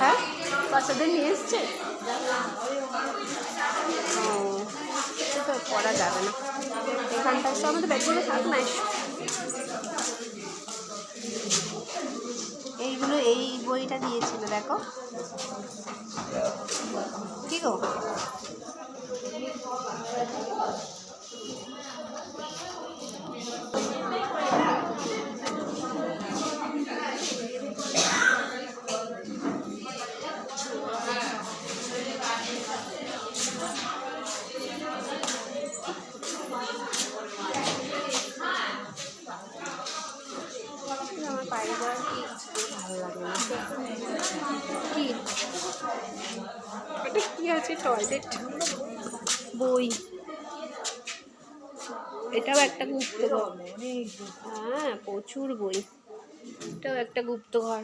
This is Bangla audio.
হ্যাঁ? বাচ্চাদের নিয়ে এসছে? ও পড়া যাবে না। এখানটায় সব আমাদের ব্যাগগুলো থাক না? এইগুলো এই বইটা দিয়েছিল দেখো। কি গো? কি ভালো লাগে না কি এটা কি আছে? টয়লেট বই। এটাও একটা গুপ্তঘর হ্যাঁ প্রচুর বই। এটাও একটা গুপ্তঘর